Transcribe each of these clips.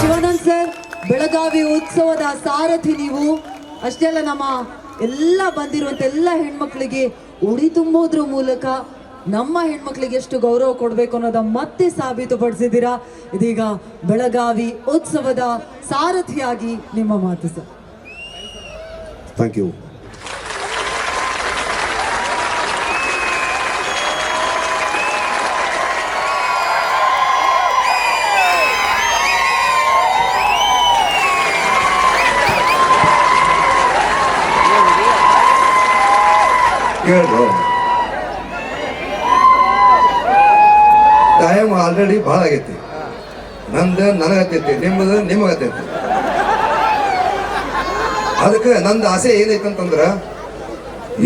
Shivanand sir, Belagavi ಉತ್ಸವದ ಸಾರಥಿ ನೀವು. ಅಷ್ಟೆಲ್ಲ ನಮ್ಮ ಎಲ್ಲ ಬಂದಿರುವಂತ ಎಲ್ಲ ಹೆಣ್ಮಕ್ಳಿಗೆ ಉಡಿ ತುಂಬೋದ್ರ ಮೂಲಕ ನಮ್ಮ ಹೆಣ್ಮಕ್ಳಿಗೆ ಎಷ್ಟು ಗೌರವ ಕೊಡಬೇಕು ಅನ್ನೋದ ಮತ್ತೆ ಸಾಬೀತುಪಡಿಸಿದ್ದೀರಾ? ಇದೀಗ ಬೆಳಗಾವಿ ಉತ್ಸವದ ಸಾರಥಿಯಾಗಿ ನಿಮ್ಮ ಮಾತು ಸರ್. ಥ್ಯಾಂಕ್ ಯು ಕೇಳ್ದು ಟೈಮ್ ಆಲ್ರೆಡಿ ಭಾಳ ಆಗೈತಿ. ನಂದು ನನಗತ್ತೈತಿ ನಿಮ್ಮದು ನಿಮಗತ್ತೈತಿ ಅದಕ್ಕೆ ನಂದು ಆಸೆ ಏನೈತೆ ಅಂತಂದ್ರ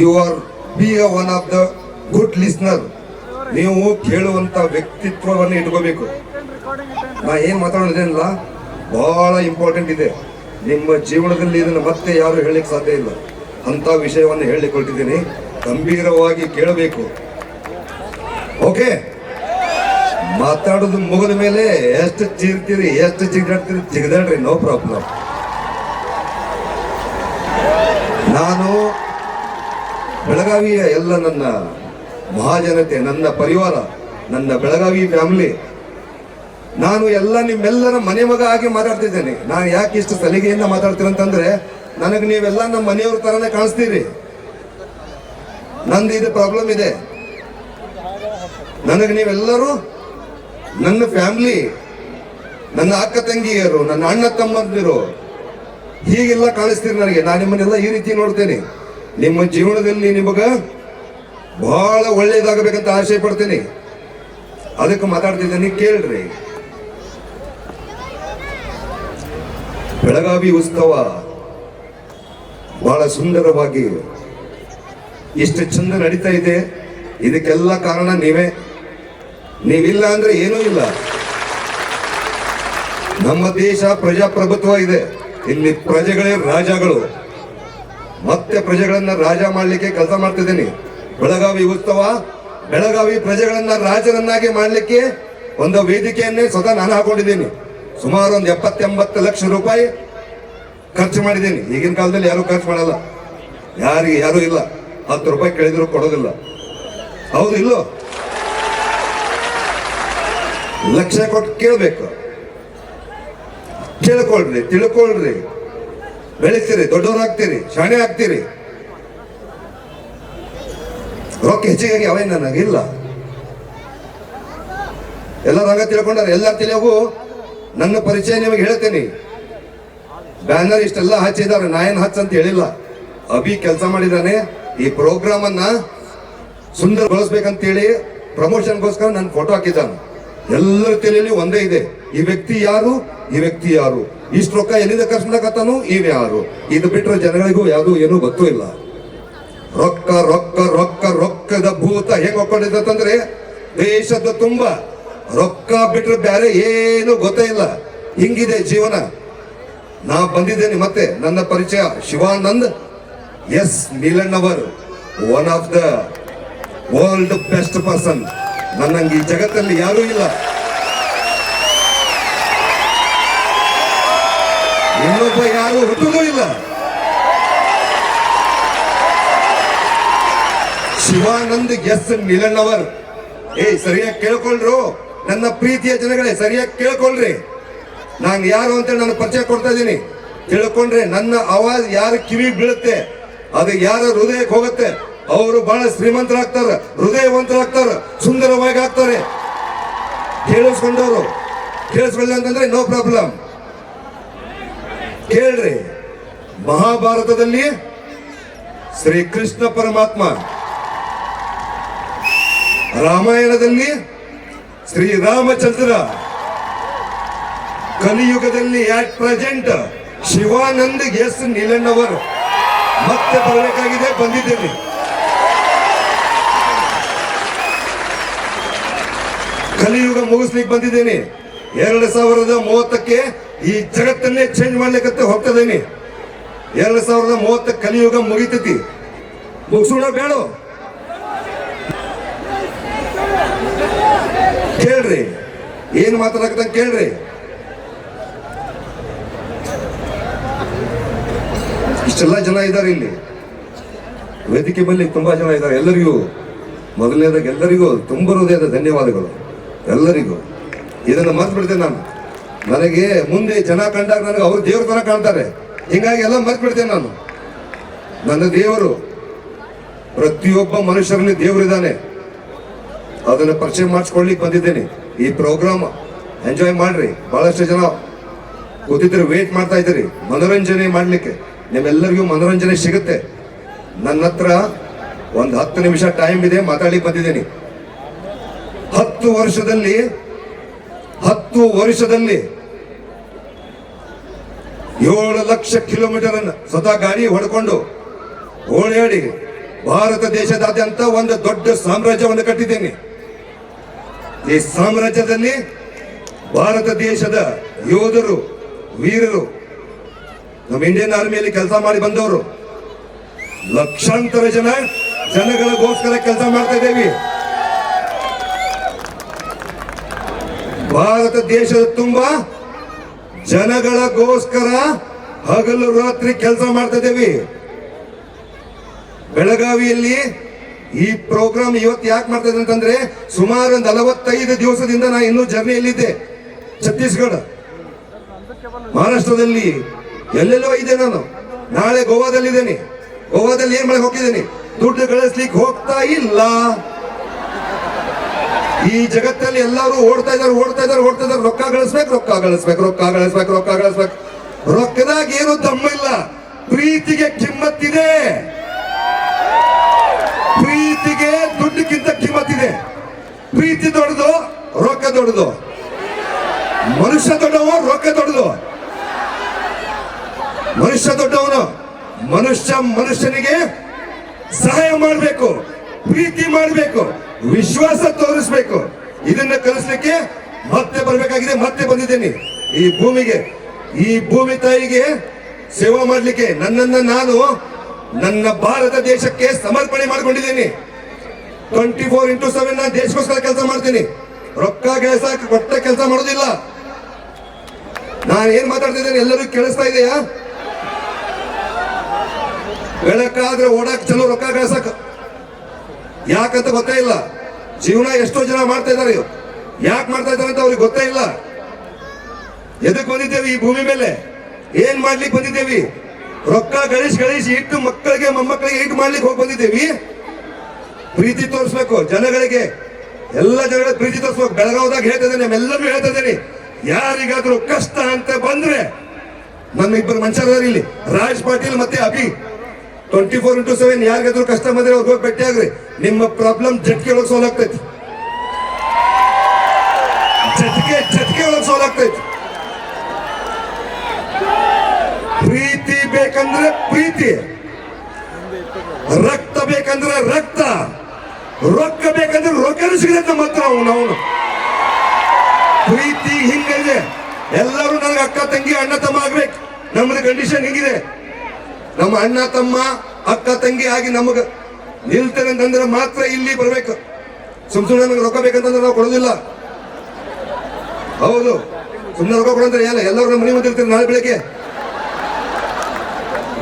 you are be a one of the good listener ನೀವು ಕೇಳುವಂತ ವ್ಯಕ್ತಿತ್ವವನ್ನು ಇಟ್ಕೋಬೇಕು. ನಾ ಏನು ಮಾತಾಡೋದೇನಿಲ್ಲ ಬಹಳ ಇಂಪಾರ್ಟೆಂಟ್ ಇದೆ. ನಿಮ್ಮ ಜೀವನದಲ್ಲಿ ಇದನ್ನು ಮತ್ತೆ ಯಾರು ಹೇಳಲಿಕ್ಕೆ ಸಾಧ್ಯ ಇಲ್ಲ. ಅಂತ ವಿಷಯವನ್ನು ಹೇಳಿಕೊಟ್ಟಿದ್ದೀನಿ ಗಂಭೀರವಾಗಿ ಕೇಳಬೇಕು. ಓಕೆ ಮಾತಾಡೋದು ಮುಗಿದ ಮೇಲೆ ಎಷ್ಟು ಚೀರ್ತೀರಿ, ಎಷ್ಟು ಚಿಗಾಡ್ತೀರಿ ಜಿಗದಾಡ್ರಿ ನೋ ಪ್ರಾಬ್ಲಮ್ ನಾನು ಬೆಳಗಾವಿಯ ಎಲ್ಲ ನನ್ನ ಮಹಾಜನತೆ, ನನ್ನ ಪರಿವಾರ, ನನ್ನ ಬೆಳಗಾವಿ ಫ್ಯಾಮಿಲಿ ನಾನು ಎಲ್ಲ ನಿಮ್ಮೆಲ್ಲರ ಮನೆ ಮಗ ಆಗಿ ಮಾತಾಡ್ತಿದ್ದೇನೆ. ನಾನು ಯಾಕೆ ಇಷ್ಟು ಸಲಿಗೆಯಿಂದ ಮಾತಾಡ್ತೀನಿ ಅಂತಂದ್ರೆ, ನನಗೆ ನೀವೆಲ್ಲ ನಮ್ಮ ಮನೆಯವ್ರ ತರನೇ ಕಾಣಿಸ್ತೀರಿ. ನಂದು ಇದು ಪ್ರಾಬ್ಲಮ್ ಇದೆ. ನನಗೆ ನೀವೆಲ್ಲರೂ ನನ್ನ ಫ್ಯಾಮಿಲಿ, ನನ್ನ ಅಕ್ಕ ತಂಗಿಯರು, ನನ್ನ ಅಣ್ಣ ತಮ್ಮಂದಿರು, ಹೀಗೆಲ್ಲ ಕಾಣಿಸ್ತೀರಿ ನನಗೆ. ನಾನು ನಿಮ್ಮನ್ನೆಲ್ಲ ಈ ರೀತಿ ನೋಡ್ತೇನೆ. ನಿಮ್ಮ ಜೀವನದಲ್ಲಿ ನಿಮಗ ಬಹಳ ಒಳ್ಳೇದಾಗಬೇಕಂತ ಆಶೆ ಪಡ್ತೇನೆ. ಅದಕ್ಕೆ ಮಾತಾಡ್ತಿದ್ದೇನೆ ಕೇಳ್ರಿ. ಬೆಳಗಾವಿ ಉತ್ಸವ ಬಹಳ ಸುಂದರವಾಗಿ ಇಷ್ಟು ಚಂದ ನಡೀತಾ ಇದೆ. ಇದಕ್ಕೆಲ್ಲ ಕಾರಣ ನೀವೇ. ನೀವಿಲ್ಲ ಅಂದ್ರೆ ಏನೂ ಇಲ್ಲ. ನಮ್ಮ ದೇಶ ಪ್ರಜಾಪ್ರಭುತ್ವ ಇದೆ. ಇಲ್ಲಿ ಪ್ರಜೆಗಳೇ ರಾಜಗಳು. ಮತ್ತೆ ಪ್ರಜೆಗಳನ್ನ ರಾಜ ಮಾಡ್ಲಿಕ್ಕೆ ಕೆಲಸ ಮಾಡ್ತಿದ್ದೀನಿ. ಬೆಳಗಾವಿ ಉತ್ಸವ, ಬೆಳಗಾವಿ ಪ್ರಜೆಗಳನ್ನ ರಾಜರನ್ನಾಗಿ ಮಾಡ್ಲಿಕ್ಕೆ ಒಂದು ವೇದಿಕೆಯನ್ನೇ ಸ್ವತಃ ನಾನು ಹಾಕೊಂಡಿದ್ದೀನಿ. ಸುಮಾರು ಒಂದು ಎಪ್ಪತ್ತೆಂಬತ್ತು ಲಕ್ಷ ರೂಪಾಯಿ ಖರ್ಚು ಮಾಡಿದ್ದೀನಿ. ಈಗಿನ ಕಾಲದಲ್ಲಿ ಯಾರು ಖರ್ಚು ಮಾಡಲ್ಲ. ಯಾರಿಗೆ ಯಾರು ಇಲ್ಲ. ಹತ್ತು ರೂಪಾಯಿ ಕೇಳಿದ್ರು ಕೊಡೋದಿಲ್ಲ. ಹೌದು ಇಲ್ಲೋ? ಲಕ್ಷ ಕೊಟ್ಟು ಕೇಳಬೇಕು. ಕೇಳ್ಕೊಳ್ರಿ ತಿಳ್ಕೊಳ್ರಿ. ಬೆಳಿತೀರಿ ದೊಡ್ಡವರಾಗ್ತೀರಿ ಶಾಣೆ ಆಗ್ತೀರಿ. ರೊಕ್ಕ ಹೆಚ್ಚಿಗಾಗಿ ನನಗೆ ನನಗಿಲ್ಲ ಹಂಗ ತಿಳ್ಕೊಂಡಾರೆ ಎಲ್ಲ ತಿಳಿಯೋಗು ನನ್ನ ಪರಿಚಯ ನಿಮಗೆ ಹೇಳ್ತೇನೆ. ಬ್ಯಾನರ್ ಇಷ್ಟೆಲ್ಲ ಹಚ್ಚಿದ್ದಾರೆ, ನಾ ಏನ್ ಹಚ್ಚ ಅಂತ ಹೇಳಿಲ್ಲ. ಅಭಿ ಕೆಲಸ ಮಾಡಿದಾನೆ, ಈ ಪ್ರೋಗ್ರಾಮ್ ಅನ್ನ ಸುಂದರಗೊಳಿಸ್ಬೇಕಂತೇಳಿ ಪ್ರಮೋಷನ್ಗೋಸ್ಕರ ನನ್ನ ಫೋಟೋ ಹಾಕಿದ್ದಾನೆ. ಎಲ್ಲರ ತಲೆಯಲ್ಲಿ ಒಂದೇ ಇದೆ. ಈ ವ್ಯಕ್ತಿ ಯಾರು? ಈ ವ್ಯಕ್ತಿ ಯಾರು? ಇಷ್ಟು ರೊಕ್ಕ ಎಲ್ಲಿಂದ ಖರ್ಚು ಮಾಡಕತ್ತಾನು ಇವ್ ಯಾರು? ಇದು ಬಿಟ್ಟರೆ ಜನಗಳಿಗೂ ಯಾವುದು ಏನೂ ಗೊತ್ತೂ ಇಲ್ಲ. ರೊಕ್ಕ ರೊಕ್ಕ ರೊಕ್ಕ, ರೊಕ್ಕದ ಭೂತ ಹೆಂಗ್ ಒಕ್ಕೊಂಡಿದ್ದಂದ್ರೆ ದೇಶದ ತುಂಬ. ರೊಕ್ಕ ಬಿಟ್ಟರೆ ಬೇರೆ ಏನು ಗೊತ್ತೇ ಇಲ್ಲ. ಹಿಂಗಿದೆ ಜೀವನ. ನಾ ಬಂದಿದ್ದೇನೆ ಮತ್ತೆ. ನನ್ನ ಪರಿಚಯ Shivanand S Neelannavar. One of the world best person ನನ್ನಂಗೆ ಈ ಜಗತ್ತಲ್ಲಿ ಯಾರೂ ಇಲ್ಲ. ಇನ್ನೊಬ್ಬ ಯಾರು ಹುಟ್ಟುಗೂ ಇಲ್ಲ. ಶಿವಾನಂದ್ ಎಸ್ ನೀಲಣ್ಣವರ್. ಏ, ಸರಿಯಾಗಿ ಕೇಳ್ಕೊಳ್ರು. ನನ್ನ ಪ್ರೀತಿಯ ಜನಗಳೇ, ಸರಿಯಾಗಿ ಕೇಳ್ಕೊಳ್ರಿ. ನಾನು ಯಾರು ಅಂತ ನನ್ನ ಪರಿಚಯ ಕೊಡ್ತಾ ಇದ್ದೀನಿ. ತಿಳ್ಕೊಂಡ್ರೆ ನನ್ನ ಆವಾಜ್ ಯಾರ ಕಿವಿ ಬೀಳುತ್ತೆ, ಅದು ಯಾರ ಹೃದಯಕ್ಕೆ ಹೋಗುತ್ತೆ ಅವರು ಬಹಳ ಶ್ರೀಮಂತರಾಗ್ತಾರ, ಹೃದಯವಂತರಾಗ್ತಾರ, ಸುಂದರವಾಗಿ ಆಗ್ತಾರೆ. ಕೇಳಿಸ್ಕೊಂಡವರು. ಕೇಳಿಸ್ಕೊಳ್ಳಿ ಅಂತಂದ್ರೆ ನೋ ಪ್ರಾಬ್ಲಮ್ ಕೇಳ್ರಿ. ಮಹಾಭಾರತದಲ್ಲಿ ಶ್ರೀ ಕೃಷ್ಣ ಪರಮಾತ್ಮ. ರಾಮಾಯಣದಲ್ಲಿ ಶ್ರೀರಾಮಚಂದ್ರ. ಕಲಿಯುಗದಲ್ಲಿ at present Shivanand S Neelannavar ಮತ್ತೆ ಬರಬೇಕಾಗಿದೆ ಬಂದಿದ್ದೇನೆ ಕಲಿಯುಗ ಮುಗಿಸ್ಲಿಕ್ಕೆ ಬಂದಿದ್ದೇನೆ. ಎರಡು ಸಾವಿರದ ಮೂವತ್ತಕ್ಕೆ ಈ ಜಗತ್ತನ್ನೇ ಚೇಂಜ್ ಮಾಡ್ಲಿಕ್ಕೆ ಹೋಗ್ತದೇನಿ. ಎರಡು ಸಾವಿರದ ಮೂವತ್ತ ಕಲಿಯುಗ ಮುಗಿತೈತಿ. ಮುಗಿಸೋಣ ಬೇಡ? ಕೇಳ್ರಿ. ಏನ್ ಮಾತಾಡಕತ್ತ ಕೇಳ್ರಿ. ಇಷ್ಟೆಲ್ಲ ಜನ ಇದ್ದಾರೆ ಇಲ್ಲಿ. ವೇದಿಕೆ ಮೇಲೆ ತುಂಬಾ ಜನ ಇದ್ದಾರೆ ಎಲ್ಲರಿಗೂ. ಮೊದಲನೇದಾಗ ಎಲ್ಲರಿಗೂ ತುಂಬ ಹೃದಯದ ಧನ್ಯವಾದಗಳು. ಎಲ್ಲರಿಗೂ. ಇದನ್ನು ಮರ್ತು ಬಿಡ್ತೇನೆ ನಾನು. ನನಗೆ ಮುಂದೆ ಜನ ಕಂಡಾಗ ನನಗೆ ಅವ್ರು ದೇವ್ರ ತರ ಕಾಣ್ತಾರೆ. ಹಿಂಗಾಗಿ ಎಲ್ಲ ಮರ್ತು ಬಿಡ್ತೇನೆ ನಾನು. ನನ್ನ ದೇವರು ಪ್ರತಿಯೊಬ್ಬ ಮನುಷ್ಯರಲ್ಲಿ ದೇವರಿದ್ದಾನೆ ಅದನ್ನು ಪರಿಚಯ ಮಾಡಿಸ್ಕೊಳ್ಳಿಕ್ ಬಂದಿದ್ದೇನೆ. ಈ ಪ್ರೋಗ್ರಾಮ್ ಎಂಜಾಯ್ ಮಾಡ್ರಿ. ಬಹಳಷ್ಟು ಜನ ಕೂತಿದ್ರೆ ವೇಟ್ ಮಾಡ್ತಾ ಇದ್ದೀರಿ. ಮನೋರಂಜನೆ ಮಾಡಲಿಕ್ಕೆ. ನಿಮ್ಮೆಲ್ಲರಿಗೂ ಮನೋರಂಜನೆ ಸಿಗುತ್ತೆ. ನನ್ನ ಹತ್ರ ಒಂದು ಹತ್ತು ನಿಮಿಷ ಟೈಮ್ ಇದೆ ಮಾತಾಡ್ಲಿಕ್ಕೆ ಬಂದಿದ್ದೀನಿ. ಹತ್ತು ವರ್ಷದಲ್ಲಿ ಹತ್ತು ವರ್ಷದಲ್ಲಿ ಏಳು ಲಕ್ಷ ಕಿಲೋಮೀಟರ್ ಅನ್ನು ಸ್ವತಃ ಗಾಡಿ ಹೊಡ್ಕೊಂಡು ಓಡಾಡಿ ಭಾರತ ದೇಶದಾದ್ಯಂತ ಒಂದು ದೊಡ್ಡ ಸಾಮ್ರಾಜ್ಯವನ್ನು ಕಟ್ಟಿದ್ದೇನೆ. ಈ ಸಾಮ್ರಾಜ್ಯದಲ್ಲಿ ಭಾರತ ದೇಶದ ಯೋಧರು, ವೀರರು, ನಮ್ಮ ಇಂಡಿಯನ್ ಆರ್ಮಿಯಲ್ಲಿ ಕೆಲಸ ಮಾಡಿ ಬಂದವರು. ಲಕ್ಷಾಂತರ ಜನ ಜನಗಳಿಗೋಸ್ಕರ ಕೆಲಸ ಮಾಡ್ತಾ ಇದ್ದೇವೆ. ಭಾರತ ದೇಶದ ತುಂಬಾ ಜನಗಳಗೋಸ್ಕರ ಹಗಲು ರಾತ್ರಿ ಕೆಲಸ ಮಾಡ್ತಾ ಇದ್ದೇವೆ. ಬೆಳಗಾವಿಯಲ್ಲಿ ಈ ಪ್ರೋಗ್ರಾಮ್ ಇವತ್ತು ಯಾಕೆ ಮಾಡ್ತಾ ಇದ್ದೀನಿ ಅಂತಂದ್ರೆ ಸುಮಾರು ನಲವತ್ತೈದು ದಿವಸದಿಂದ ನಾ ಇನ್ನೂ ಜರ್ನಿಯಲ್ಲಿದ್ದೆ. ಛತ್ತೀಸ್ಗಢ. ಮಹಾರಾಷ್ಟ್ರದಲ್ಲಿ ಎಲ್ಲೆಲ್ಲೋ ಇದೆ ನಾನು. ನಾಳೆ ಗೋವಾದಲ್ಲಿದ್ದೇನೆ. ಗೋವಾದಲ್ಲಿ ಏನ್ ಮಾಡಕ್ ಹೋಗಿದ್ದೀನಿ ದುಡ್ಡು ಗಳಿಸ್ಲಿಕ್ಕೆ ಹೋಗ್ತಾ ಇಲ್ಲ. ಈ ಜಗತ್ತಲ್ಲಿ ಎಲ್ಲರೂ ಓಡ್ತಾ ಇದಾರೆ ಓಡ್ತಾ ಇದಾರೆ ಓಡ್ತಾ ಇದಾರೆ ರೊಕ್ಕ ಗಳಿಸ್ಬೇಕು ರೊಕ್ಕ ಗಳಿಸ್ಬೇಕು ರೊಕ್ಕ ಗಳಿಸ್ಬೇಕು ರೊಕ್ಕ ಗಳಿಸ್ಬೇಕು. ರೊಕ್ಕದಾಗ ಏನು ತಮ್ಮ ಇಲ್ಲ. ಪ್ರೀತಿಗೆ ಕಿಮ್ಮತ್ತಿದೆ. ಪ್ರೀತಿಗೆ ದುಡ್ಡುಕ್ಕಿಂತ ಕಿಮ್ಮತ್ತಿದೆ. ಪ್ರೀತಿ ದೊಡ್ಡದು, ರೊಕ್ಕ ದೊಡ್ಡದು. ಮನುಷ್ಯ ದೊಡ್ಡವ ರೊಕ್ಕ ದೊಡ್ಡದು. ಮನುಷ್ಯ ದೊಡ್ಡವನು, ಮನುಷ್ಯ ಮನುಷ್ಯನಿಗೆ ಸಹಾಯ ಮಾಡಬೇಕು, ಪ್ರೀತಿ ಮಾಡಬೇಕು. ವಿಶ್ವಾಸ ತೋರಿಸ್ಬೇಕು. ಇದನ್ನ ಕಲಿಸ್ಲಿಕ್ಕೆ ಮತ್ತೆ ಬರಬೇಕಾಗಿದೆ, ಮತ್ತೆ ಬಂದಿದ್ದೇನೆ. ಈ ಭೂಮಿಗೆ, ಈ ಭೂಮಿ ತಾಯಿಗೆ ಸೇವಾ ಮಾಡ್ಲಿಕ್ಕೆ ನನ್ನನ್ನ ನಾನು ನನ್ನ ಭಾರತ ದೇಶಕ್ಕೆ ಸಮರ್ಪಣೆ ಮಾಡ್ಕೊಂಡಿದ್ದೀನಿ. ಟ್ವೆಂಟಿ ಫೋರ್ ಇಂಟು ಸೆವೆನ್ ನಾನು ದೇಶಕ್ಕೋಸ್ಕರ ಕೆಲಸ ಮಾಡ್ತೀನಿ. ರೊಕ್ಕ ಕೆಲಸ ಕೊಟ್ಟ ಕೆಲಸ ಮಾಡೋದಿಲ್ಲ. ನಾನು ಏನ್ ಮಾತಾಡ್ತಿದ್ದೇನೆ, ಎಲ್ಲರೂ ಕೇಳಿಸ್ತಾ ಇದೆಯಾ? ಬೆಳಕಾದ್ರೆ ಓಡಾಕ್ ಚಲೋ ರೊಕ್ಕ ಗಳಿಸಕ್ ಯಾಕಂತ ಗೊತ್ತೇ ಇಲ್ಲ. ಜೀವನ ಎಷ್ಟೋ ಜನ ಮಾಡ್ತಾ ಇದ್ದಾರೆ. ಯಾಕೆ ಮಾಡ್ತಾ ಇದ್ದಾರೆ ಅಂತ ಅವ್ರಿಗೆ ಗೊತ್ತೇ ಇಲ್ಲ. ಎದಕ್ ಬಂದಿದ್ದೇವೆ ಈ ಭೂಮಿ ಮೇಲೆ? ಏನ್ ಮಾಡ್ಲಿಕ್ಕೆ ಬಂದಿದ್ದೇವಿ? ರೊಕ್ಕ ಗಳಿಸಿ ಗಳಿಸಿ ಇಟ್ಟು ಮಕ್ಕಳಿಗೆ, ಮೊಮ್ಮಕ್ಕಳಿಗೆ ಇಟ್ಟು ಮಾಡ್ಲಿಕ್ಕೆ ಹೋಗಿ ಬಂದಿದ್ದೇವಿ. ಪ್ರೀತಿ ತೋರಿಸ್ಬೇಕು ಜನಗಳಿಗೆ. ಎಲ್ಲ ಜನಗಳ ಪ್ರೀತಿ ತೋರಿಸ್ಬೇಕು. ಬೆಳಗಾವದಾಗ ಹೇಳ್ತಾ ಇದ್ದೇನೆ ಎಲ್ಲರೂ ಹೇಳ್ತಾ ಇದ್ದೇನೆ. ಯಾರಿಗಾದ್ರೂ ಕಷ್ಟ ಅಂತ ಬಂದ್ರೆ ನನ್ನ ಇಬ್ಬರು ಮನುಷ್ಯರ ಇಲ್ಲಿ ರಾಜ್ ಪಾಟೀಲ್ ಮತ್ತೆ Abhi twenty four into seven ಯಾರಿಗಾದ್ರೂ ಕಷ್ಟ ಬಂದ್ರೆ ಅವ್ರಿಗೆ ಹೋಗಿ ಭೇಟಿ ಆಗ್ರಿ. ನಿಮ್ಮ ಪ್ರಾಬ್ಲಮ್ ಜಟ್ಕೆ ಒಳಗೆ ಸಾಲ್ವ್ ಆಗ್ತೈತಿ. ಜಟ್ಕೆ ಜಟ್ಕೆ ಒಳಗೆ ಸಾಲ್ವ್ ಆಗ್ತೈತಿ. ಪ್ರೀತಿ ಬೇಕಂದ್ರೆ ಪ್ರೀತಿ. ರಕ್ತ ಬೇಕಂದ್ರೆ ರಕ್ತ. ರೊಕ್ಕ ಬೇಕಂದ್ರೆ ರೊಕ್ಕನೂ ಸಿಗತ್ತೆ ನಮ್ಮ ಹತ್ರ ಅವನು ಅವನು. ಪ್ರೀತಿ ಹಿಂಗಿದೆ ಎಲ್ಲರೂ ನನಗೆ ಅಕ್ಕ, ತಂಗಿ, ಅಣ್ಣ, ತಮ್ಮ ಆಗ್ಬೇಕು. ನಮ್ದು ಕಂಡೀಷನ್ ಹಿಂಗಿದೆ. ನಮ್ಮ ಅಣ್ಣ, ತಮ್ಮ, ಅಕ್ಕ, ತಂಗಿ ಆಗಿ ನಮಗ ನಿಲ್ತೇನೆ ಅಂತಂದ್ರೆ ಮಾತ್ರ ಇಲ್ಲಿ ಬರ್ಬೇಕು. ಸುಮ್ ಸುಮ್ಮನೆ ನಮಗೆ ರೊಕ್ಕ ಬೇಕಂತಂದ್ರೆ ನಾವು ಕೊಡೋದಿಲ್ಲ. ಹೌದು. ಸುಮ್ಮನೆ ರೊಕ್ಕ ಕೊಡಂದ್ರೆ ಎಲ್ಲ ಎಲ್ಲರೂ ನಮ್ಮ ಮನೆ ಮುಂದಿರ್ತೀರಿ ನಾಳೆ ಬೆಳಿಗ್ಗೆ.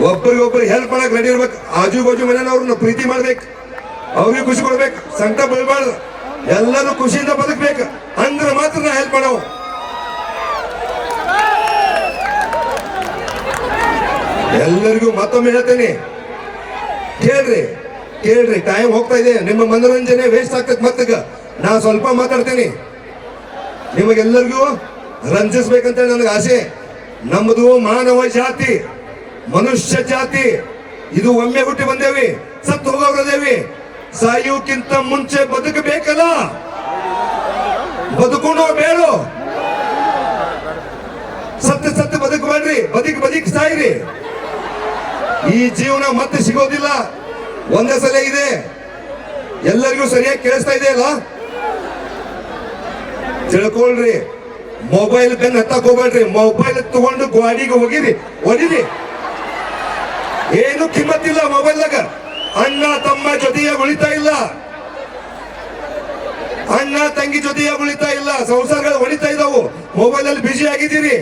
ಒಬ್ಬರಿಗೊಬ್ರು ಹೆಲ್ಪ್ ಮಾಡಕ್ ರೆಡಿ ಇರ್ಬೇಕು. ಆಜು ಬಾಜು ಮನೆಯವ್ರನ್ನ ಪ್ರೀತಿ ಮಾಡ್ಬೇಕು. ಅವ್ರಿಗೆ ಖುಷಿ ಕೊಡ್ಬೇಕು. ಸಂಕಟ ಬೀಳ್ಬಾರ್ದು. ಎಲ್ಲರೂ ಖುಷಿಯಿಂದ ಬದುಕ್ಬೇಕು. ಅಂದ್ರೆ ಮಾತ್ರ ನಾ ಹೆಲ್ಪ್ ಮಾಡವು. ಎಲ್ಲರಿಗೂ ಮತ್ತೊಮ್ಮೆ ಹೇಳ್ತೇನೆ. ಕೇಳ್ರಿ ಕೇಳ್ರಿ ಟೈಮ್ ಹೋಗ್ತಾ ಇದೆ. ನಿಮ್ಮ ಮನೋರಂಜನೆ ವೇಸ್ಟ್ ಆಗ್ತದೆ ಮತ್ತಗ. ನಾ ಸ್ವಲ್ಪ ಮಾತಾಡ್ತೇನೆ. ನಿಮಗೆಲ್ಲರಿಗೂ ರಂಜಿಸ್ಬೇಕಂತ ನನಗೆ ಆಸೆ. ನಮ್ಮದು ಮಾನವ ಜಾತಿ, ಮನುಷ್ಯ ಜಾತಿ, ಇದು ಒಮ್ಮೆ ಹುಟ್ಟಿ ಬಂದೇವಿ, ಸತ್ತು ಹೋಗೋದೇವಿ ಸಾಯುವುಕ್ಕಿಂತ ಮುಂಚೆ ಬದುಕಬೇಕಲ್ಲ? ಬದುಕೊಂಡು ಬೇಡು? ಸತ್ತು ಸತ್ತು ಮಾಡ್ರಿ ಬದುಕ್ ಬದುಕ್ ಸಾಯ್ರಿ. ಈ ಜೀವನ ಮತ್ತೆ ಸಿಗೋದಿಲ್ಲ. ಒಂದೇ ಸಲ ಇದೆ. ಎಲ್ಲರಿಗೂ ಸರಿಯಾಗಿ ಕೇಳಿಸ್ತಾ ಇದೆಯಲ್ಲ? ತಿಳ್ಕೊಳ್ರಿ. ಮೊಬೈಲ್ ಬೆನ್ ಹತ್ತಕ್ ಹೋಗ್ಬೇಡ್ರಿ. ಮೊಬೈಲ್ ತಗೊಂಡು ಗಾಡಿಗೆ ಹೋಗಿರಿ. ಹೊಡಿರಿ ಏನು ಕಿಮ್ಮತ್ತಿಲ್ಲ ಮೊಬೈಲ್ದಾಗ ಅಣ್ಣ, ತಮ್ಮ ಜೊತೆಯ ಉಳಿತಾ ಇಲ್ಲ. ಅಣ್ಣ, ತಂಗಿ ಜೊತೆಯ ಉಳಿತಾ ಇಲ್ಲ. ಸಂಸಾರಗಳು ಹೊಡಿತಾ ಇದಾವು. ಮೊಬೈಲ್ ಅಲ್ಲಿ ಬಿಜಿ ಆಗಿದ್ದೀರಿ.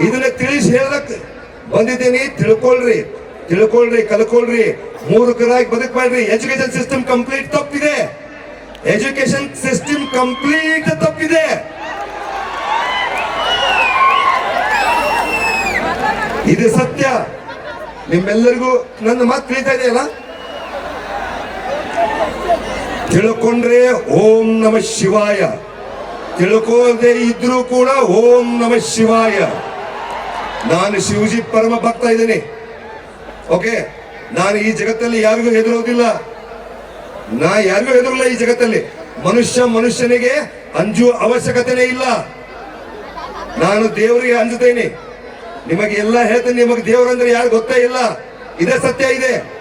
ಇದನ್ನ ತಿಳಿಸಿ ಹೇಳಕ್ ಬಂದಿದ್ದೀನಿ. ತಿಳ್ಕೊಳ್ರಿ. ತಿಳ್ಕೊಳ್ರಿ, ಕಲ್ಕೊಳ್ರಿ. ಮೂರ್ಖರಾಗಿ ಬದುಕಬೇಡ್ರಿ. ಎಜುಕೇಶನ್ ಸಿಸ್ಟಮ್ ಕಂಪ್ಲೀಟ್ ತಪ್ಪಿದೆ. ಎಜುಕೇಶನ್ ಸಿಸ್ಟಮ್ ಕಂಪ್ಲೀಟ್ ತಪ್ಪಿದೆ. ಇದು ಸತ್ಯ. ನಿಮ್ಮೆಲ್ಲರಿಗೂ ನನ್ನ ಮಾತು ತಿಳಿತಾ ಇದೆಯಲ್ಲ? ತಿಳ್ಕೊಂಡ್ರೆ ಓಂ ನಮ ಶಿವಾಯ. ತಿಳ್ಕೊಳ್ದೆ ಇದ್ರೂ ಕೂಡ ಓಂ ನಮ ಶಿವಾಯ. ನಾನು ಶಿವಜಿ ಪರಮ ಭಕ್ತ ಇದ್ದೀನಿ. ಓಕೆ, ನಾನು ಈ ಜಗತ್ತಲ್ಲಿ ಯಾರಿಗೂ ಹೆದರೋದಿಲ್ಲ. ನಾ ಯಾರಿಗೂ ಹೆದರಲ್ಲ ಈ ಜಗತ್ತಲ್ಲಿ. ಮನುಷ್ಯ ಮನುಷ್ಯನಿಗೆ ಅಂಜುವ ಅವಶ್ಯಕತೆನೇ ಇಲ್ಲ. ನಾನು ದೇವರಿಗೆ ಅಂಜುತ್ತೇನೆ. ನಿಮಗೆ ಎಲ್ಲ ಹೇಳ್ತೇನೆ, ನಿಮಗೆ ದೇವರಂದ್ರೆ ಯಾರು ಗೊತ್ತೇ ಇಲ್ಲ. ಇದೇ ಸತ್ಯ, ಇದೆ.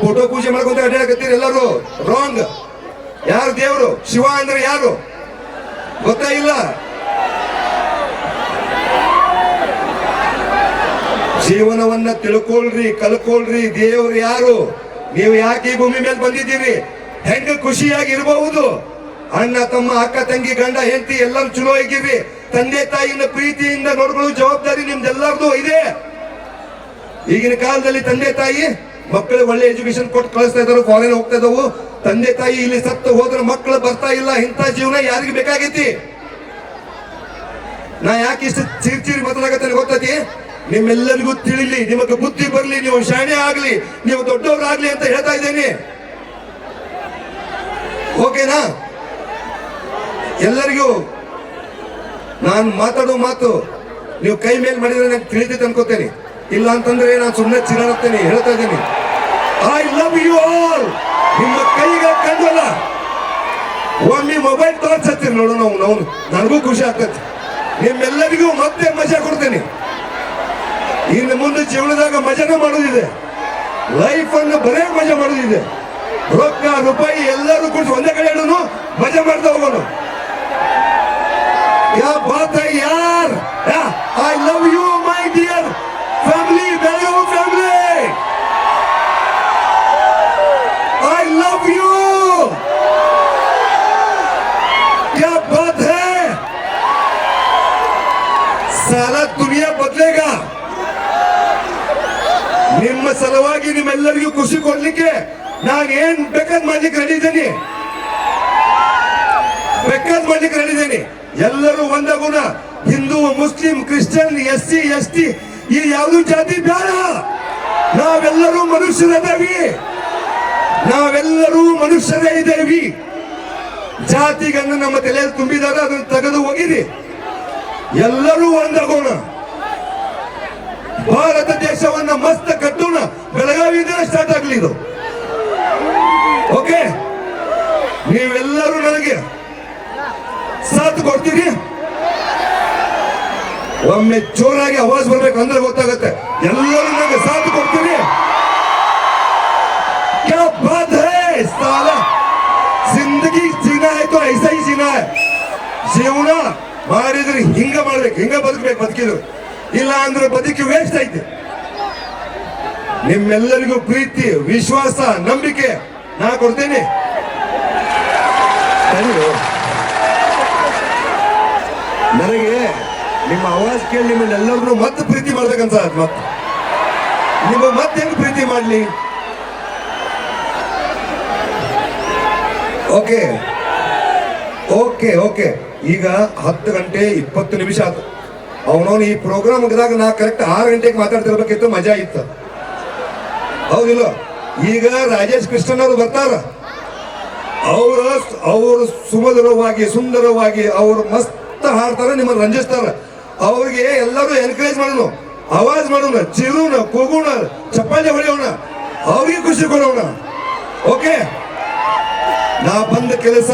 ಫೋಟೋ ಪೂಜೆ ಮಾಡ್ಕೊಂತ ಅಡ್ಡಾಡಕತ್ತೀರಿ ಎಲ್ಲರೂ ರಾಂಗ್ ಯಾರು ದೇವರು? ಶಿವ ಅಂದ್ರೆ ಯಾರು? ಗೊತ್ತೇ ಇಲ್ಲ. ಜೀವನವನ್ನ ತಿಳ್ಕೊಳ್ರಿ, ಕಲ್ಕೊಳ್ರಿ, ದೇವ್ರು ಯಾರು? ನೀವು ಯಾಕೆ ಈ ಭೂಮಿ ಮೇಲೆ ಬಂದಿದ್ದೀರಿ? ಹೆಂಗ ಖುಷಿಯಾಗಿ ಇರಬಹುದು? ಅಣ್ಣ, ತಮ್ಮ, ಅಕ್ಕ, ತಂಗಿ, ಗಂಡ, ಹೆಂಡತಿ, ಎಲ್ಲರೂ ಚಲೋ ಆಗಿರ್ರಿ ತಂದೆ ತಾಯಿಯಿಂದ ಪ್ರೀತಿಯಿಂದ ನೋಡ್ಕೊಳ್ಳೋ ಜವಾಬ್ದಾರಿ ನಿಮ್ದೆಲ್ಲರದು ಇದೆ. ಈಗಿನ ಕಾಲದಲ್ಲಿ ತಂದೆ, ತಾಯಿ ಮಕ್ಕಳು ಒಳ್ಳೆ ಎಜುಕೇಶನ್ ಕೊಟ್ಟು ಕಳಿಸ್ತಾ ಇದ್ದಾರೆ ಫಾರಿನ್ ಹೋಗ್ತಾ ಇದಾವು ತಂದೆ, ತಾಯಿ ಇಲ್ಲಿ ಸತ್ತು ಹೋದ್ರೆ ಮಕ್ಕಳು ಬರ್ತಾ ಇಲ್ಲ, ಇಂಥ ಜೀವನ ಯಾರಿಗೂ ಬೇಕಾಗೈತಿ? ನಾ ಯಾಕೆ ಇಷ್ಟು ಚಿರ್ ಚಿರಿ ಮಾತಾಡಕತ್ತೇನೆ ಗೊತ್ತೈತಿ? ನಿಮ್ಮೆಲ್ಲರಿಗೂ ತಿಳಿಲಿ, ನಿಮಗೆ ಬುದ್ಧಿ ಬರಲಿ, ನೀವು ಶಾಣೆ ಆಗಲಿ, ನೀವು ದೊಡ್ಡವರಾಗ್ಲಿ ಅಂತ ಹೇಳ್ತಾ ಇದ್ದೇನೆ. ಓಕೆನಾ? ಎಲ್ಲರಿಗೂ ನಾನು ಮಾತಾಡೋ ಮಾತು ನೀವು ಕೈ ಮೇಲೆ ಮಾಡಿದ್ರೆ ನನಗೆ ತಿಳಿದಿತ್ತು ಅನ್ಕೋತೇನೆ ಇಲ್ಲ ಅಂತಂದ್ರೆ ನಾನು ಸುಮ್ಮನೆ ಚಿರಾಡ್ತೇನೆ ಹೇಳ್ತಾ ಇದ್ದೀನಿ. ಐ ಲವ್ ಯು ಆಲ್ ನಿಮ್ಮ ಕೈಗೆ ಕಂಡಲ್ಲ ಒಮ್ಮೆ ಮೊಬೈಲ್ ನೋಡೋಣ ನೋಡು ನನಗೂ ಖುಷಿ ಆಗ್ತೈತಿ ನಿಮ್ಮೆಲ್ಲರಿಗೂ ಮತ್ತೆ ಮಜಾ ಕೊಡ್ತೇನೆ. ಇನ್ನು ಮುಂದೆ ಜೀವನದಾಗ ಮಜನ ಮಾಡೋದಿದೆ. ಲೈಫ್ ಅನ್ನು ಬರೇ ಮಜಾ ಮಾಡೋದಿದೆ. ರೊಕ್ಕ, ರೂಪಾಯಿ ಎಲ್ಲರೂ ಕೂಡ ಒಂದೇ ಕಡೆ ಇಡೋನು ಮಜಾ ಮಾಡ್ತಾ ಹೋಗೋನು. ಯಾ ಬಾತ ಯಾರ್? ಐ ಲವ್ ಯು ಸಲುವಾಗಿ ನಿಮ್ಮೆಲ್ಲರಿಗೂ ಖುಷಿ ಕೊಡ್ಲಿಕ್ಕೆ ನಾನು ಏನ್ ಬೇಕಾದ್ ಮಾಡ್ಲಿಕ್ಕೆ ರೆಡಿ ಇದ್ದೀನಿ. ಬೇಕಾದ್ ಮಾಡ್ಲಿಕ್ಕೆ ರೆಡಿ ಇದ್ದೀನಿ. ಎಲ್ಲರೂ ಒಂದಾಗೋಣ Hindu, Muslim, Christian S C S T ಈ ಯಾವುದು ಜಾತಿ ಬೇಡ. ನಾವೆಲ್ಲರೂ ಮನುಷ್ಯರದೇವಿ ನಾವೆಲ್ಲರೂ ಮನುಷ್ಯರೇ ಇದ್ದೇವಿ ಜಾತಿಗನ್ನು ನಮ್ಮ ತಲೆಯಲ್ಲಿ ತುಂಬಿದಾಗ ಅದನ್ನು ತೆಗೆದು ಹೋಗಿರಿ ಎಲ್ಲರೂ ಒಂದಾಗೋಣ ಭಾರತ ದೇಶವನ್ನ ಮಸ್ತ್ ಕಟ್ಟೋಣ ಬೆಳಗಾವಿಯಿಂದ ಸ್ಟಾರ್ಟ್ ಆಗ್ಲಿ ಇದು ಓಕೆ ನೀವೆಲ್ಲರೂ ನನಗೆ ಸಾಥ್ ಕೊಡ್ತೀರಿ ಒಮ್ಮೆ ಜೋರಾಗಿ ಆವಾಜ್ ಬರ್ಬೇಕು ಅಂದ್ರೆ ಗೊತ್ತಾಗತ್ತೆ ಎಲ್ಲರೂ ನನಗೆ ಸಾಥ್ ಕೊಡ್ತೀರಿ क्या बात है साला जिंदगी जीना है तो ऐसा ही जीना है ಜೀವನ ಮಾಡಿದ್ರೆ ಹಿಂಗ ಮಾಡ್ಬೇಕು ಹಿಂಗ ಬದುಕ್ಬೇಕು ಬದುಕಿದ್ರು ಇಲ್ಲ ಅಂದ್ರೆ ಬದುಕಿ ವೇಸ್ಟ್ ಐತೆ. ನಿಮ್ಮೆಲ್ಲರಿಗೂ ಪ್ರೀತಿ, ವಿಶ್ವಾಸ, ನಂಬಿಕೆ ನಾ ಕೊಡ್ತೇನೆ. ನನಗೆ ನಿಮ್ಮ ಆವಾಜ್ ಕೇಳಿ ನಿಮ್ಮನ್ನೆಲ್ಲರನ್ನೂ ಮತ್ತೆ ಪ್ರೀತಿ ಮಾಡ್ಬೇಕಂತ ಮತ್ತೆ ನಿಮ್ಮ ಮತ್ತೆ ಹೆಂಗ್ ಪ್ರೀತಿ ಮಾಡ್ಲಿ? ಓಕೆ ಓಕೆ ಓಕೆ ಈಗ ಹತ್ತು ಗಂಟೆ ಇಪ್ಪತ್ತು ನಿಮಿಷ ಆಯ್ತು ಅವನವನು ಈ ಪ್ರೋಗ್ರಾಮ್ ಮುಗಿದಾಗ ನಾ ಕರೆಕ್ಟ್ ಆರು ಗಂಟೆಗೆ ಮಾತಾಡ್ತಿರ್ಬೇಕಿತ್ತು, ಮಜಾ ಇತ್ತು. ಹೌದಿಲ್ಲ? ಈಗ ರಾಜೇಶ್ ಕೃಷ್ಣನ್ ಅವರು ಬರ್ತಾರ. ಅವರ ಅವರು ಸುಮಧುರವಾಗಿ, ಸುಂದರವಾಗಿ ಅವರು ಮಸ್ತ್ ಹಾಡ್ತಾರೆ ನಿಮ್ಮನ್ನು ರಂಜಿಸ್ತಾರ. ಅವ್ರಿಗೆ ಎಲ್ಲರೂ ಎನ್ಕರೇಜ್ ಮಾಡೋಣ ಅವಾಜ್ ಮಾಡೋಣ ಚಿರೋಣ ಕೂಗೋಣ, ಚಪ್ಪಾಳೆ ಹೊಡೆಯೋಣ. ಅವ್ರಿಗೆ ಖುಷಿ ಕೊಡೋಣ. ಓಕೆ? ನಾ ಬಂದ ಕೆಲಸ,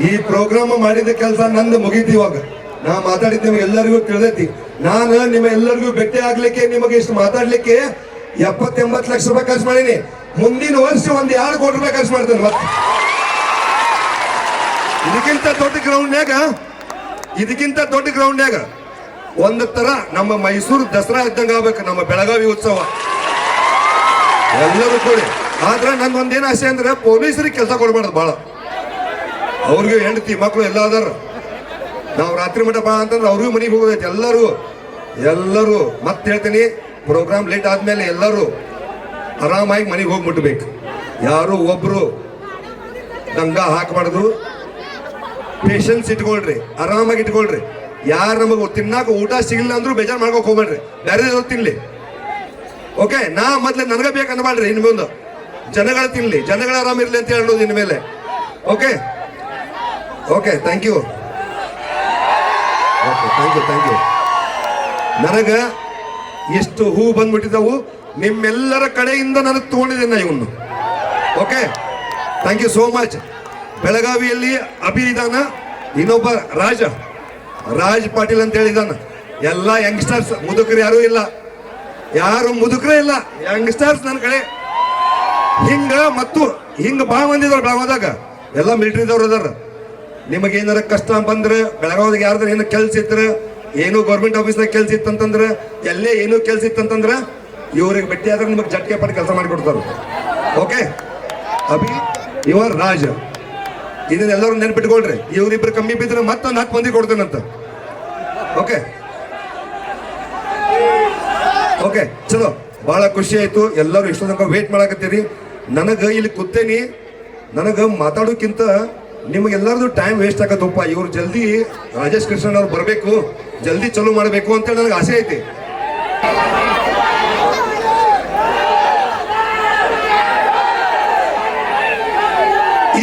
ಈ ಪ್ರೋಗ್ರಾಮ್ ಮಾಡಿದ ಕೆಲಸ ನಂದು ಮುಗೀತು ಇವಾಗ. ನಾ ಮಾತಾಡಿದ್ ನಿಮ್ಗೆ ಎಲ್ಲರಿಗೂ ತಿಳಿದೈತಿ. ನಾನು ನಿಮ್ಮ ಎಲ್ಲರಿಗೂ ಭೇಟಿ ಆಗ್ಲಿಕ್ಕೆ ನಿಮಗೆ ಇಷ್ಟು ಮಾತಾಡ್ಲಿಕ್ಕೆ ಎಪ್ಪತ್ತೆಂಬತ್ತು ಲಕ್ಷ ರೂಪಾಯಿ ಖರ್ಚು ಮಾಡೀನಿ. ಮುಂದಿನ ವರ್ಷ ಒಂದ್ ಎರಡು ಕೋಟಿ ರೂಪಾಯಿ ಖರ್ಚು ಮಾಡ್ತೇನೆ ಮತ್ತೆ. ಇದಕ್ಕಿಂತ ದೊಡ್ಡ ಗ್ರೌಂಡ್ನ್ಯಾಗ ಇದಕ್ಕಿಂತ ದೊಡ್ಡ ಗ್ರೌಂಡ್ನ್ಯಾಗ ಒಂದು ತರ ನಮ್ಮ ಮೈಸೂರು ದಸರಾ ಇದ್ದಂಗ ಆಗ್ಬೇಕು, ನಮ್ಮ ಬೆಳಗಾವಿ ಉತ್ಸವ. ಎಲ್ಲರೂ ಕೂಡಿ. ಆದ್ರೆ ನನ್ ಒಂದೇನು ಆಸೆ ಅಂದ್ರೆ ಪೊಲೀಸರಿಗೆ ಕೆಲಸ ಕೊಡಬಾರ್ದು ಬಹಳ ಅವ್ರಿಗೆ ಹೆಂಡತಿ ಮಕ್ಕಳು ಎಲ್ಲ ಅದಾರ. ನಾವು ರಾತ್ರಿ ಮಠ ಅಂತಂದ್ರೆ ಅವ್ರಿಗೂ ಮನೆಗೆ ಹೋಗೋದೈತೆ ಎಲ್ಲರೂ. ಎಲ್ಲರೂ. ಮತ್ತೆ ಹೇಳ್ತೀನಿ ಪ್ರೋಗ್ರಾಮ್ ಲೇಟ್ ಆದ್ಮೇಲೆ ಎಲ್ಲರೂ ಆರಾಮಾಗಿ ಮನೆಗೆ ಹೋಗಿ ಮುಟ್ಬೇಕು ಯಾರು ಒಬ್ರು ದಂಗ ಹಾಕಬಾರ್ದು. ಪೇಷನ್ಸ್ ಇಟ್ಕೊಳ್ರಿ, ಆರಾಮಾಗಿ ಇಟ್ಕೊಳ್ರಿ. ಯಾರು ನಮಗೆ ತಿನ್ನಾಕ ಊಟ ಸಿಗಲಿಲ್ಲ ಅಂದ್ರೂ ಬೇಜಾರು ಮಾಡ್ಕೋಕ್ ಹೋಗ್ಬೇಡ್ರಿ. ಬೇರೆ ತಿನ್ಲಿ. ಓಕೆ ನಾ ಮೊದ್ಲು ನನಗೆ ಬೇಕು ಅನ್ಬಾಡ್ರಿ ಇನ್ ಮುಂದೆ. ಜನಗಳ ತಿನ್ಲಿ, ಜನಗಳ ಆರಾಮಿರ್ಲಿ ಅಂತ ಹೇಳೋದು ಇನ್ಮೇಲೆ okay okay thank you okay thank you thank you ನನಗೆ ಎಷ್ಟು ಹೂ ಬಂದ್ಬಿಟ್ಟಿದ್ದವು ನಿಮ್ಮೆಲ್ಲರ ಕಡೆಯಿಂದ ನನಗೆ ತಗೊಂಡಿದ್ದೇನೆ ಇವನು. Okay thank you so much ಬೆಳಗಾವಿಯಲ್ಲಿ ಅಭಿ ಇನ್ನೊಬ್ಬ ರಾಜ, ರಾಜ್ ಪಾಟೀಲ್ ಅಂತ ಹೇಳಿದಾನ ಎಲ್ಲ ಯಂಗ್ಸ್ಟರ್ಸ್ ಮುದುಕರು ಯಾರೂ ಇಲ್ಲ. ಯಾರು ಮುದುಕರೇ ಇಲ್ಲ ಯಂಗ್ಸ್ಟರ್ಸ್ ನನ್ನ ಕಡೆ. ಹಿಂಗ ಮತ್ತು ಹಿಂಗ ಬಾ ಬಂದಿದ್ರು ಬೆಳಗಾವದಾಗ ಎಲ್ಲ ಮಿಲಿಟರಿದವ್ರು ಅದಾರ. ನಿಮಗೆ ಏನಾರ ಕಷ್ಟ ಬಂದ್ರೆ ಬೆಳಗಾವದಾಗ ಯಾರ್ದಾರ ಏನು ಕೆಲ್ಸ ಇತ್ರ ಏನು ಗೌರ್ಮೆಂಟ್ ಆಫೀಸ್ನಾಗ ಕೆಲಸ ಇತ್ತಂತಂದ್ರೆ, ಎಲ್ಲೇ ಏನು ಕೆಲಸ ಇತ್ತಂತಂದ್ರೆ, ಇವ್ರಿಗೆ ಭೇಟಿ ಆದ್ರೆ ನಿಮಗೆ ಜಟ್ಕೆ ಪಟ್ಟು ಕೆಲಸ ಮಾಡಿಕೊಡ್ತಾರ ಓಕೆ ಅಭಿ ಇವರ್ ರಾಜ ಇದನ್ನೆಲ್ಲರೂ ನೆನ್ಪಿಟ್ಕೊಳ್ರಿ. ಇವ್ರಿಬ್ರು ಕಮ್ಮಿ ಬಿದ್ರೆ ಮತ್ತೊಂದು ನಾಲ್ಕು ಮಂದಿ ಕೊಡ್ತೇನಂತ. ಓಕೆ ಓಕೆ ಚಲೋ. ಬಹಳ ಖುಷಿ ಆಯ್ತು. ಎಲ್ಲರೂ ಇಷ್ಟೊಂದು ವೇಟ್ ಮಾಡಕತ್ತೀರಿ. ನನಗ ಇಲ್ಲಿ ಕೂತೇನಿ. ನನಗ ಮಾತಾಡೋಕ್ಕಿಂತ ನಿಮಗೆಲ್ಲರದು ಟೈಮ್ ವೇಸ್ಟ್ ಆಗತ್ತಪ್ಪ. ಇವ್ರು ಜಲ್ದಿ ರಾಜೇಶ್ ಕೃಷ್ಣನ್ ಅವ್ರು ಬರಬೇಕು, ಜಲ್ದಿ ಚಲೋ ಮಾಡಬೇಕು ಅಂತೇಳಿ ನನಗೆ ಆಸೆ ಐತಿ.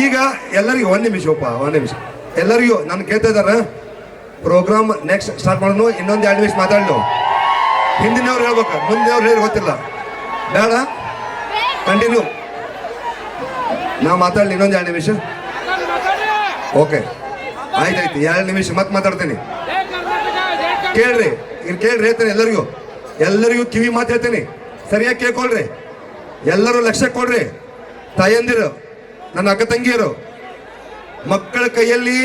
ಈಗ ಎಲ್ಲರಿಗೂ ಒಂದ್ ನಿಮಿಷಪ್ಪ ಒಂದ್ ನಿಮಿಷ. ಎಲ್ಲರಿಗೂ ನಾನು ಕೇಳ್ತಾ ಇದಾರ ಪ್ರೋಗ್ರಾಮ್ ನೆಕ್ಸ್ಟ್ ಸ್ಟಾರ್ಟ್ ಮಾಡೋಣ ಇನ್ನೊಂದು ಎರಡು ನಿಮಿಷ ಮಾತಾಡ್ಲು. ಹಿಂದಿನವ್ರು ಹೇಳ್ಬೇಕು, ಮುಂದಿನವ್ರು ಹೇಳಿ ಗೊತ್ತಿಲ್ಲ. ಬೇಡ ಕಂಟಿನ್ಯೂ ನಾ ಮಾತಾಡ್ಲಿ, ಇನ್ನೊಂದು ಎರಡು ನಿಮಿಷ. ಓಕೆ ಆಯ್ತಾಯ್ತು ಎರಡು ನಿಮಿಷ ಮತ್ತೆ ಮಾತಾಡ್ತೀನಿ. ಕೇಳ್ರಿ ಇನ್ ಕೇಳ್ರಿ ಹೇಳ್ತೇನೆ ಎಲ್ಲರಿಗೂ. ಎಲ್ಲರಿಗೂ ಕಿವಿ ಮಾತು ಹೇಳ್ತೇನೆ. ಸರಿಯಾಗಿ ಕೇಳ್ಕೊಳ್ರಿ. ಎಲ್ಲರೂ ಲಕ್ಷ್ಯ ಕೊಡ್ರಿ. ತಾಯಂದಿರು, ನನ್ನ ಅಕ್ಕ ತಂಗಿಯರು, ಮಕ್ಕಳ ಕೈಯಲ್ಲಿ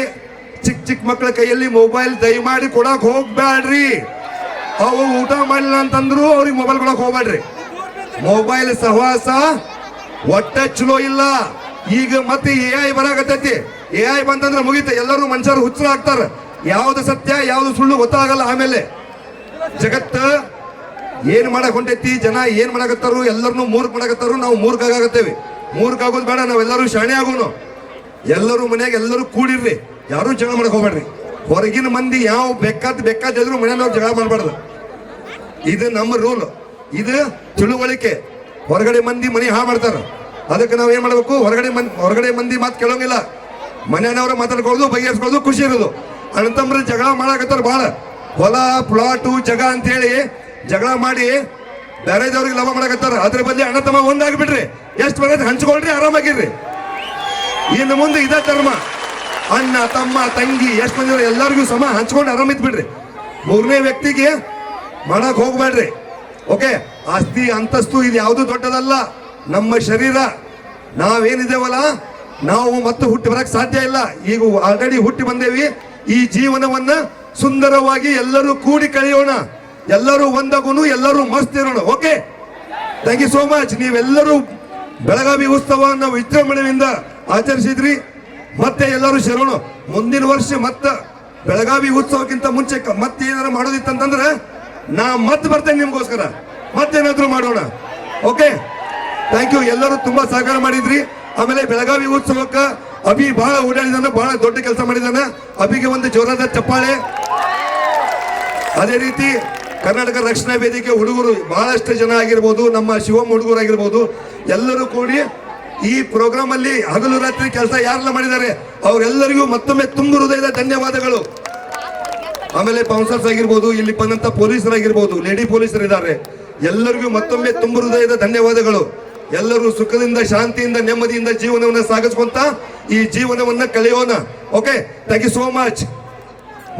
ಚಿಕ್ಕ ಚಿಕ್ಕ ಮಕ್ಕಳ ಕೈಯಲ್ಲಿ ಮೊಬೈಲ್ ದಯಮಾಡಿ ಕೊಡಕ್ ಹೋಗ್ಬೇಡ್ರಿ ಅವು ಊಟ ಮಾಡಿಲ್ಲ ಅಂತಂದ್ರು ಅವ್ರಿಗೆ ಮೊಬೈಲ್ ಕೊಡಕ್ ಹೋಗ್ಬೇಡ್ರಿ ಮೊಬೈಲ್ ಸಹವಾಸ ಒಟ್ಟೆ ಚಲೋ ಇಲ್ಲ. ಈಗ ಮತ್ತೆ ಎ ಐ ಬರಾಕತ್ತೈತಿ. ಎ ಐ ಬಂತಂದ್ರೆ ಮುಗೀತೆ. ಎಲ್ಲರೂ ಮನುಷ್ಯರು ಹುಚ್ಚರ ಆಗ್ತಾರೆ. ಯಾವ್ದು ಸತ್ಯ, ಯಾವ್ದು ಸುಳ್ಳು ಗೊತ್ತಾಗಲ್ಲ ಆಮೇಲೆ. ಜಗತ್ತ ಏನ್ ಮಾಡಕ್ ಹೊಂಟೈತಿ, ಜನ ಏನ್ ಮಾಡಕತ್ತಾರು, ಎಲ್ಲರನ್ನೂ ಮೂರ್ಖ ಮಾಡಕತ್ತಾರು, ನಾವು ಮೂರ್ಖ ಆಗಾಕತ್ತೇವೆ ಮೂರ್ಖ ಆಗೋದು ಬೇಡ, ನಾವೆಲ್ಲರೂ ಶಾಣೆ ಆಗೋನು. ಎಲ್ಲರೂ ಮನೆಯಾಗ ಎಲ್ಲರೂ ಕೂಡಿರ್ರಿ. ಯಾರು ಜಗಳ ಮಾಡಕ್ ಹೋಗ್ಬೇಡ್ರಿ. ಹೊರಗಿನ ಮಂದಿ ಯಾವ ಬೇಕಾದ್ ಎದ್ರು ಮನೆಯವ್ರು ಜಗಳ ಮಾಡಬಾರ್ದು. ಇದು ನಮ್ಮ ರೂಲ್ ಇದು ತಿಳುವಳಿಕೆ. ಹೊರಗಡೆ ಮಂದಿ ಮನೆ ಹಾಳು ಮಾಡ್ತಾರ. ಅದಕ್ಕೆ ನಾವು ಏನ್ ಮಾಡ್ಬೇಕು? ಹೊರಗಡೆ ಮಂದಿ ಹೊರಗಡೆ ಮಂದಿ ಮಾತು ಕೇಳೋಂಗಿಲ್ಲ. ಮನೆಯವ್ರ ಮಾತಾಡ್ಕೊಳ್ಳೋದು ಬಗೆಹರಿಸ್ಕೊಳ್ಳೋದು ಖುಷಿ ಇರೋದು. ಅಣ್ಣತಮ್ಮರು ಜಗಳ ಮಾಡಾಕತ್ತಾರ ಭಾಳ ಹೊಲ, ಪ್ಲಾಟು, ಜಗ ಅಂತ ಹೇಳಿ ಜಗಳ ಮಾಡಿ ಬೇರೆದವ್ರಿಗೆ ಲಾಭ ಮಾಡಕತ್ತಾರ. ಅದ್ರ ಬದಲಿ ಅಣ್ಣ ತಮ್ಮ ಒಂದಾಗ್ಬಿಡ್ರಿ. ಎಷ್ಟು ಬರೋದು ಹಂಚ್ಕೊಳ್ರಿ, ಆರಾಮಾಗಿರ್ರಿ. ಇನ್ನು ಮುಂದೆ ಇದೇ ಧರ್ಮ. ಅಣ್ಣ, ತಮ್ಮ, ತಂಗಿ, ಎಷ್ಟು ಮಂದಿ ಎಲ್ಲರಿಗೂ ಸಮ ಹಂಚ್ಕೊಂಡು ಆರಾಮ ಬಿಡ್ರಿ ಮೂರನೇ ವ್ಯಕ್ತಿಗೆ ಮಾಡಕ್ ಹೋಗ್ಬೇಡ್ರಿ. ಓಕೆ, ಆಸ್ತಿ, ಅಂತಸ್ತು, ಇದು ಯಾವುದು ದೊಡ್ಡದಲ್ಲ. ನಮ್ಮ ಶರೀರ. ನಾವೇನಿದೇವಲ್ಲ? ನಾವು ಮತ್ತೆ ಹುಟ್ಟಿ ಬರಕ್ ಸಾಧ್ಯ ಇಲ್ಲ. ಈಗ ಆಲ್ರೆಡಿ ಹುಟ್ಟಿ ಬಂದೇವಿ. ಈ ಜೀವನವನ್ನ ಸುಂದರವಾಗಿ ಎಲ್ಲರೂ ಕೂಡಿ ಕಳೆಯೋಣ. ಎಲ್ಲರೂ ಒಂದಾಗುನು, ಎಲ್ಲರೂ ಮಸ್ತ್ ಇರೋಣ okay thank you so much ನೀವೆಲ್ಲರೂ ಬೆಳಗಾವಿ ಉತ್ಸವವನ್ನು ವಿಜೃಂಭಣೆಯಿಂದ ಆಚರಿಸಿದ್ರಿ. ಮತ್ತೆ ಎಲ್ಲರೂ ಸೇರೋಣ ಮುಂದಿನ ವರ್ಷ ಮತ್ತೆ ಬೆಳಗಾವಿ ಉತ್ಸವಕ್ಕಿಂತ ಮುಂಚೆ ಮತ್ತೆ ಏನಾರು ಮಾಡೋದಿತ್ತಂತಂದ್ರೆ ನಾ ಮತ್ತೆ ಬರ್ತೇನೆ ನಿಮ್ಗೋಸ್ಕರ. ಮತ್ತೇನಾದ್ರೂ ಮಾಡೋಣ. ಓಕೆ ಥ್ಯಾಂಕ್ ಯು ಎಲ್ಲರೂ ತುಂಬಾ ಸಹಕಾರ ಮಾಡಿದ್ರಿ. ಆಮೇಲೆ ಬೆಳಗಾವಿ ಉತ್ಸವಕ್ಕೆ ಅಭಿ ಬಹಳ ಓಡಾಡಿದಾನ, ಬಹಳ ದೊಡ್ಡ ಕೆಲಸ ಮಾಡಿದಾನ. ಅಭಿಗೆ ಒಂದು ಜೋರಾದ ಚಪ್ಪಾಳೆ. ಅದೇ ರೀತಿ ಕರ್ನಾಟಕ ರಕ್ಷಣಾ ವೇದಿಕೆ ಹುಡುಗರು ಬಹಳಷ್ಟು ಜನ ಆಗಿರ್ಬೋದು, ನಮ್ಮ ಶಿವಮ್ ಹುಡುಗರು ಆಗಿರ್ಬೋದು ಎಲ್ಲರೂ ಕೂಡಿ ಈ ಪ್ರೋಗ್ರಾಮ್ ಅಲ್ಲಿ ಹಗಲು ರಾತ್ರಿ ಕೆಲಸ ಯಾರೆಲ್ಲ ಮಾಡಿದ್ದಾರೆ, ಅವರೆಲ್ಲರಿಗೂ ಮತ್ತೊಮ್ಮೆ ತುಂಬ ಹೃದಯದ ಧನ್ಯವಾದಗಳು. ಆಮೇಲೆ ಪೌನ್ಸರ್ಸ್ ಆಗಿರ್ಬೋದು, ಇಲ್ಲಿ ಬಂದಂತ ಪೊಲೀಸರಾಗಿರ್ಬೋದು ಲೇಡಿ ಪೊಲೀಸರು ಇದ್ದಾರೆ ಎಲ್ಲರಿಗೂ ಮತ್ತೊಮ್ಮೆ ತುಂಬ ಹೃದಯದ ಧನ್ಯವಾದಗಳು. ಎಲ್ಲರೂ ಸುಖದಿಂದ, ಶಾಂತಿಯಿಂದ, ನೆಮ್ಮದಿಯಿಂದ ಜೀವನವನ್ನ ಸಾಗಿಸ್ಕೊಂತ ಈ ಜೀವನವನ್ನ ಕಳೆಯೋಣ. Okay thank you so much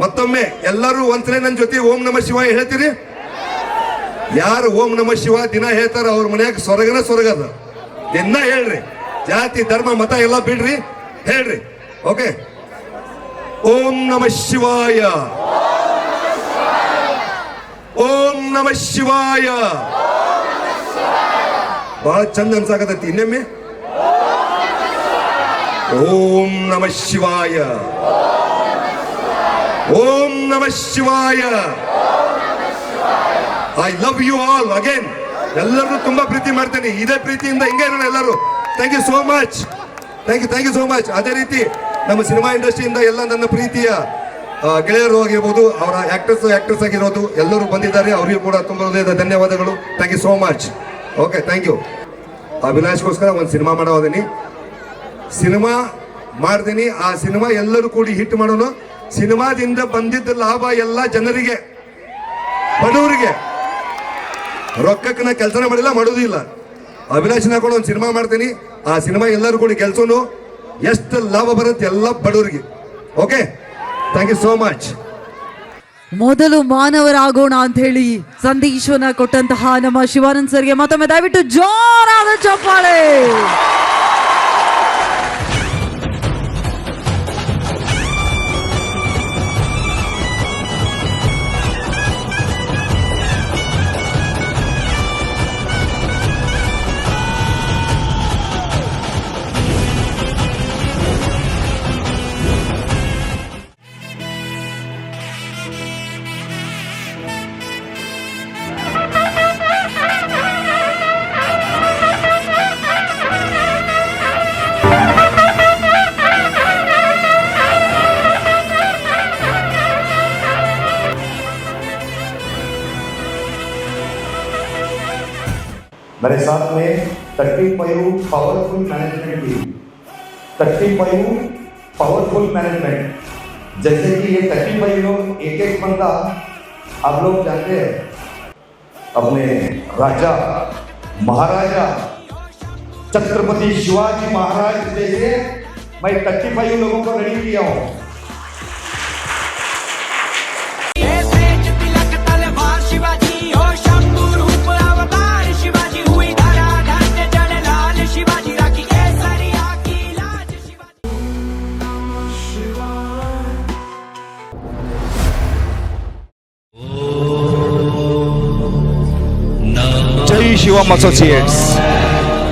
ಮತ್ತೊಮ್ಮೆ, ಎಲ್ಲರೂ ಒಂದ್ಸಲ ನನ್ನ ಜೊತೆ ಓಂ ನಮ ಶಿವ ಹೇಳ್ತೀರಿ? ಯಾರು ಓಂ ನಮ ಶಿವ ದಿನ ಹೇಳ್ತಾರ ಅವ್ರ ಮನ್ಯಾಗ ಸ್ವರ್ಗನ ಸ್ವರ್ಗದ. ದಿನ ಹೇಳ್ರಿ. ಜಾತಿ, ಧರ್ಮ, ಮತ ಎಲ್ಲ ಬಿಡ್ರಿ. ಹೇಳ್ರಿ. ಓಕೆ ಓಂ ನಮ ಶಿವಾಯ. ಓಂ ನಮ ಶಿವಾಯ. ಬಹಳ ಚಂದ ಅನ್ಸಾಕತೈತಿ ಇನ್ನೊಮ್ಮೆ? ಓಂ ನಮ ಶಿವಾಯ. ಓಂ ನಮ ಶಿವಾಯ. I love you all again ಎಲ್ಲರೂ ತುಂಬಾ ಪ್ರೀತಿ ಮಾಡ್ತೇನೆ. ಇದೇ ಪ್ರೀತಿಯಿಂದ ಹಿಂಗೆ ಇರೋಣ ಎಲ್ಲರೂ. Thank you so much thank you thank you so much ಅದೇ ರೀತಿ ನಮ್ಮ ಸಿನಿಮಾ ಇಂಡಸ್ಟ್ರಿಯಿಂದ ಎಲ್ಲ ನನ್ನ ಪ್ರೀತಿಯ ಗೆಳೆಯರು ಆಗಿರ್ಬೋದು, ಅವರ ಆಕ್ಟರ್ಸ್ ಆಕ್ಟರ್ಸ್ ಆಗಿರೋದು ಎಲ್ಲರೂ ಬಂದಿದ್ದಾರೆ. ಅವರಿಗೂ ಕೂಡ ತುಂಬ ಹೃದಯದ ಧನ್ಯವಾದಗಳು. Thank you so much okay thank you ಅಭಿಲಾಷ್ಗೋಸ್ಕರ ಒಂದು ಸಿನಿಮಾ ಮಾಡೋದೀನಿ ಸಿನಿಮಾ ಮಾಡ್ತೀನಿ ಆ ಸಿನಿಮಾ ಎಲ್ಲರೂ ಕೂಡಿ ಹಿಟ್ ಮಾಡೋಣ. ಸಿನಿಮಾದಿಂದ ಬಂದಿದ್ದ ಲಾಭ ಎಲ್ಲ ಜನರಿಗೆ, ಬಡವರಿಗೆ. ರೊಕ್ಕಕ್ಕೆ ನಾ ಕೆಲಸನ ಮಾಡಿಲ್ಲ, ಮಾಡೋದೂ ಇಲ್ಲ. ಅಭಿಲಾಷನ ಕೂಡ ಒಂದು ಸಿನಿಮಾ ಮಾಡ್ತೀನಿ. ಆ ಸಿನಿಮಾ ಎಲ್ಲರೂ ಕೂಡಿ ಕೆಲಸನು ಎಷ್ಟು ಲಾಭ ಬರುತ್ತೆ ಎಲ್ಲ ಬಡವರಿಗೆ. Okay thank you so much ಮೊದಲು ಮಾನವರಾಗೋಣ ಅಂತ ಹೇಳಿ ಸಂದೇಶವನ್ನ ಕೊಟ್ಟಂತಹ ನಮ್ಮ ಶಿವಾನಂದ್ ಸರ್ಗೆ ಮತ್ತೊಮ್ಮೆ ದಯವಿಟ್ಟು ಜೋರಾದ ಚಪ್ಪಾಳೆ. Powerful management team thirty five powerful management जैसे कि ये थर्टी फाइव लोग, एक एक बंदा आप लोग जानते हैं। अपने राजा, महाराजा, छत्रपति शिवाजी महाराज जैसे मैं थर्टी फाइव लोगों को रेडी किया हूँ। Associates.